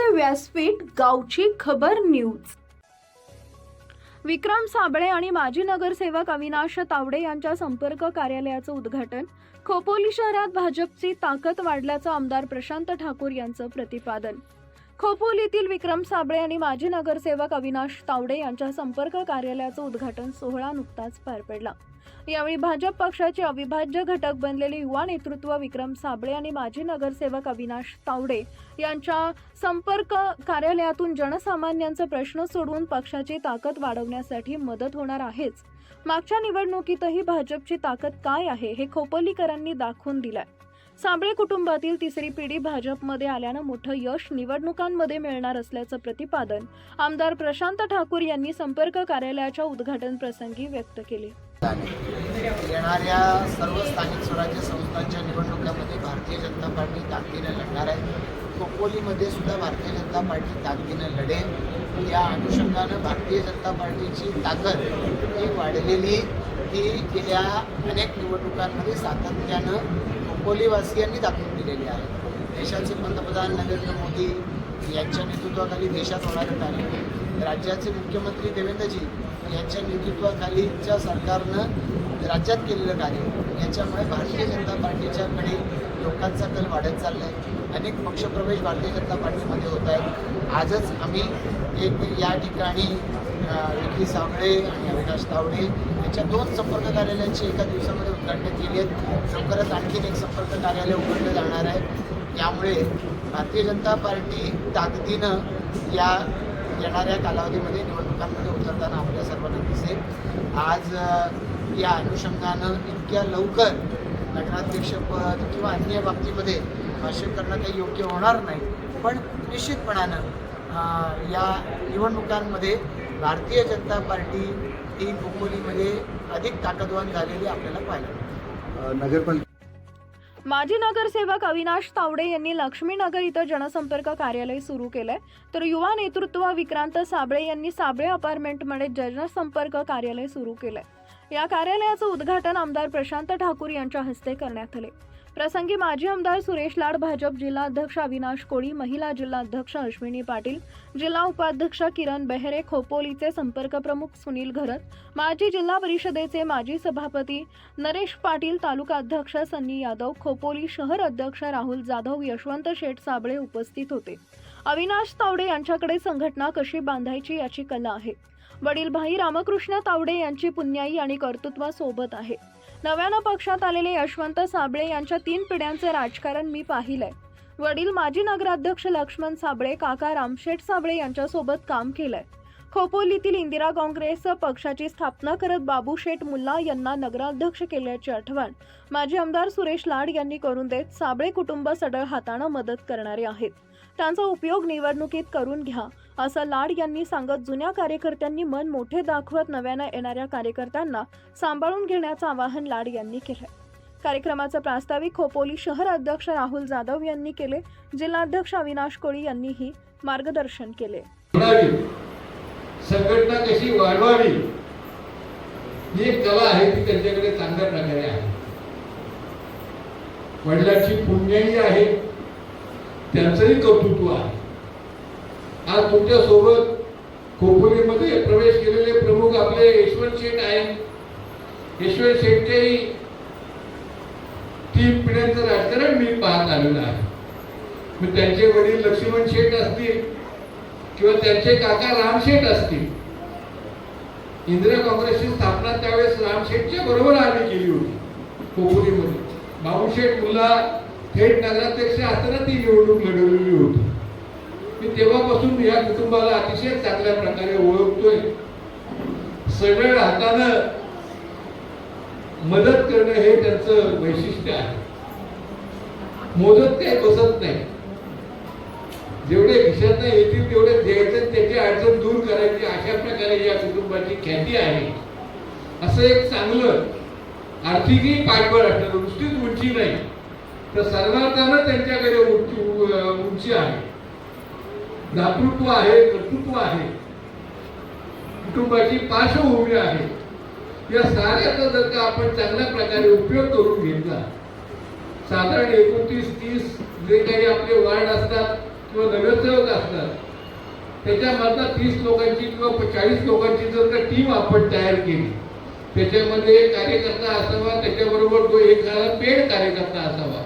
व्यासपीठ गावची खबर न्यूज. विक्रम साबळे आणि माजी नगरसेवक अविनाश तावडे यांच्या संपर्क कार्यालयाचं उद्घाटन खोपोली शहरात भाजपची ताकद वाढल्याचं आमदार प्रशांत ठाकूर यांचं प्रतिपादन. खोपोलीतील विक्रम साबळे आणि माजी नगरसेवक अविनाश तावडे यांच्या संपर्क कार्यालयाचं उद्घाटन सोहळा नुकताच पार पडला. यावेळी भाजप पक्षाचे अविभाज्य घटक बनलेले युवा नेतृत्व विक्रम साबळे आणि माजी नगरसेवक अविनाश तावडे यांच्या संपर्क कार्यालयातून जनसामान्यांचे प्रश्न सोडवून पक्षाची ताकद वाढवण्यासाठी मदत होणार आहेच. मागच्या निवडणुकीतही भाजपची ताकद काय आहे हे खोपोलीकरांनी दाखवून दिलंय. सांबळे कुटुंबातील तिसरी पिढी भाजपमध्ये आल्यानं मोठं यश निवडणुकांमध्ये मिळणार असल्याचं प्रतिपादन आमदार प्रशांत ठाकूर यांनी संपर्क कार्यालयाच्या उद्घाटन प्रसंगी व्यक्त केले. येणाऱ्या सर्व स्थानिक स्वराज्य संस्थांच्या निवडणुकांमध्ये भारतीय जनता पार्टी ताकदीने लढणार आहे. खोपोलीमध्ये सुद्धा भारतीय जनता पार्टी ताकदीने लढेल. या अनुषंगानं भारतीय जनता पार्टीची ताकद ही वाढलेली ही गेल्या अनेक निवडणुकांमध्ये सातत्यानं कोलीवासियांनी दाखवून दिलेली आहे. देशाचे पंतप्रधान नरेंद्र मोदी यांच्या नेतृत्वाखाली देशात होणारे कार्य. राज्याचे मुख्यमंत्री देवेंद्रजी यांच्या नेतृत्वाखालीच्या सरकारनं राज्यात केलेलं कार्य. याच्यामुळे भारतीय जनता पार्टीच्याकडे लोकांचा कल वाढत चालला आहे अनेक पक्षप्रवेश भारतीय जनता पार्टीमध्ये होत आहेत. आजच आम्ही एक या ठिकाणी विकी साबळे आणि अविनाश तावडे यांच्या दोन संपर्क कार्यालयांची एका दिवसामध्ये उद्घाटन केली आहेत लवकरच आणखीन एक संपर्क कार्यालय उघडलं जाणार आहे. त्यामुळे भारतीय जनता पार्टी ताकदीनं या येणाऱ्या कालावधीमध्ये निवडणुकांमध्ये उतरताना आपल्या सर्वांना दिसेल. आज या अनुषंगानं इतक्या लवकर नगराध्यक्षपद किंवा अन्य बाबतीमध्ये भाषण करणं काही योग्य होणार नाही. पण निश्चितपणानं या निवडणुकांमध्ये भारतीय जनता पार्टी ती खोपोलीमध्ये म्हणजे अधिक ताकदवान झालेली आपल्याला पाहायला मिळते. माजी नगरसेवक अविनाश तावडे यांनी लक्ष्मीनगर इथं जनसंपर्क कार्यालय सुरू केलंय. तर युवा नेतृत्व विक्रांत साबळे यांनी साबळे अपार्टमेंटमध्ये जनसंपर्क कार्यालय सुरू केलंय. या कार्यालयाचं उद्घाटन आमदार प्रशांत ठाकूर यांच्या हस्ते करण्यात आले. प्रसंगी माजी आमदार सुरेश लाड भाजप जिल्हाध्यक्ष अविनाश कोळी महिला जिल्हाध्यक्ष अश्विनी पाटील जिल्हा उपाध्यक्ष किरण बेहरे खोपोलीचे संपर्क प्रमुख सुनील घरत माजी जिल्हा परिषदेचे माजी सभापती नरेश पाटील तालुका अध्यक्ष सन्नी यादव खोपोली शहर अध्यक्ष राहुल जाधव यशवंत शेठ साबळे उपस्थित होते. अविनाश तावडे यांच्याकडे संघटना कशी बांधायची याची कला आहे. वडील भाई रामकृष्ण तावडे यांची पुण्याई आणि कर्तृत्व सोबत आहे. नव्यानं पक्षात आलेले यशवंत साबळे यांच्या तीन पिढ्यांचे राजकारण मी पाहिलंय. वडील माजी नगराध्यक्ष लक्ष्मण साबळे काका रामशेठ साबळे यांच्यासोबत काम केलंय. खोपोलीतील इंदिरा काँग्रेस पक्षाची स्थापना करत बाबू शेठ मुल्ला यांना नगराध्यक्ष केल्याची आठवण. माजी आमदार सुरेश लाड यांनी करून देत साबळे कुटुंब सडळ हाताने मदत करणारे आहेत. त्यांचा उपयोग निवडणुकीत करून घ्या असं लाड यांनी सांगत जुन्या कार्यकर्त्यांनी मन मोठे दाखवत नव्यानं येणाऱ्या कार्यकर्त्यांना सांभाळून घेण्याचं आवाहन लाड यांनी केलं कार्यक्रमाचं प्रास्ताविक खोपोली शहर अध्यक्ष राहुल जाधव यांनी केले. जिल्हाध्यक्ष अविनाश कोळी यांनीही मार्गदर्शन केले. संघटना कशी वाढवावी? ही एक कला आहे ती त्यांच्याकडे चांगल्या प्रकारे आहे. वडिलांची पुण्याई आहे त्यांचंही कर्तृत्व आहे. आज तुमच्यासोबत खोपोलीमध्ये प्रवेश केलेले प्रमुख आपले यशवंत शेठ आहेत. यशवंत शेठच्याही तीन पिढ्यांचं राजकारण मी पाहत आलेलं आहे. मग त्यांचे वडील लक्ष्मण शेठ असतील किंवा त्यांचे काका रामशेठ असतील. इंदिरा काँग्रेसची स्थापना त्यावेळेस रामशेठच्या बरोबर आम्ही केली होती खोपोलीमध्ये बाबूशेठ मुला थेट नगराध्यक्ष असताना ती निवडणूक लढवलेली होती. मी तेव्हापासून या कुटुंबाला अतिशय चांगल्या प्रकारे ओळखतोय. सगळ्या हातानं मदत करणं हे त्यांचं वैशिष्ट्य आहे. मोदत काही बसत नाही. जेवढे खिशात येतील तेवढे द्यायचं त्याची अडचण दूर करायची. अशा प्रकारे या कुटुंबाची ख्याती आहे. असं एक चांगलं आर्थिकही पाठबळ असणार नुसतीच उंची नाही. तर सर्वार्थानं त्यांच्याकडे उंची उंची आहे. दातृत्व आहे कर्तृत्व आहे. कुटुंबाची पार्श्वभूमी आहे. या साऱ्याचा जर का आपण चांगल्या प्रकारे उपयोग करून घेतला साधारण एकोणतीस तीस जे काही आपले वार्ड असतात किंवा नगरसेवक असणार त्याच्यामधला तीस लोकांची किंवा चाळीस लोकांची जर का टीम आपण तयार केली त्याच्यामध्ये एक कार्यकर्ता असावा त्याच्याबरोबर तो एखादा पेड कार्यकर्ता असावा.